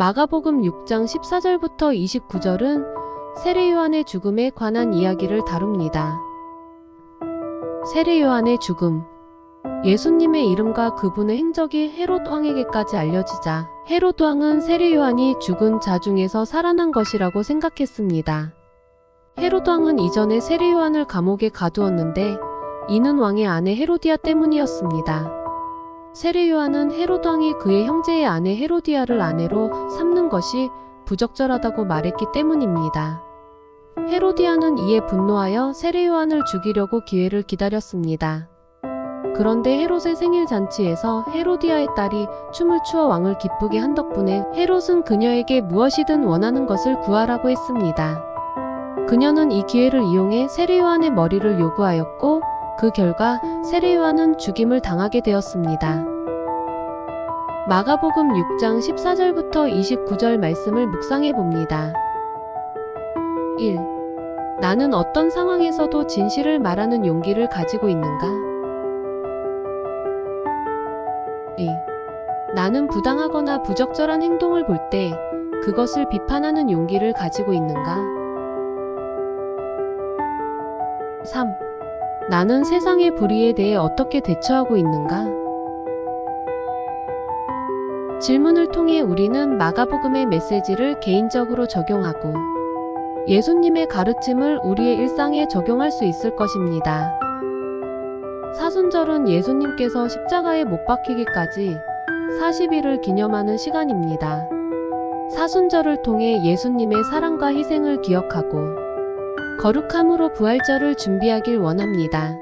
마가복음 6장 14절부터 29절은 세례 요한의 죽음에 관한 이야기를 다룹니다. 세례 요한의 죽음 예수님의 이름과 그분의 행적이 헤롯 왕에게까지 알려지자 헤롯 왕은 세례 요한이 죽은 자 중에서 살아난 것이라고 생각했습니다. 헤롯 왕은 이전에 세례 요한을 감옥에 가두었는데 이는 왕의 아내 헤로디아 때문이었습니다. 세례 요한은 헤롯 왕이 그의 형제의 아내 헤로디아를 아내로 삼는 것이 부적절하다고 말했기 때문입니다. 헤로디아는 이에 분노하여 세례 요한을 죽이려고 기회를 기다렸습니다. 그런데 헤롯의 생일 잔치에서 헤로디아의 딸이 춤을 추어 왕을 기쁘게 한 덕분에 헤롯은 그녀에게 무엇이든 원하는 것을 구하라고 했습니다. 그녀는 이 기회를 이용해 세례 요한의 머리를 요구하였고 그 결과 세례 요한은 죽임을 당하게 되었습니다. 마가복음 6장 14절부터 29절 말씀을 묵상해 봅니다. 1. 나는 어떤 상황에서도 진실을 말하는 용기를 가지고 있는가? 2. 나는 부당하거나 부적절한 행동을 볼 때 그것을 비판하는 용기를 가지고 있는가? 3. 나는 세상의 불의에 대해 어떻게 대처하고 있는가? 질문을 통해 우리는 마가복음의 메시지를 개인적으로 적용하고 예수님의 가르침을 우리의 일상에 적용할 수 있을 것입니다. 사순절은 예수님께서 십자가에 못 박히기까지 40일을 기념하는 시간입니다. 사순절을 통해 예수님의 사랑과 희생을 기억하고 거룩함으로 부활절을 준비하길 원합니다.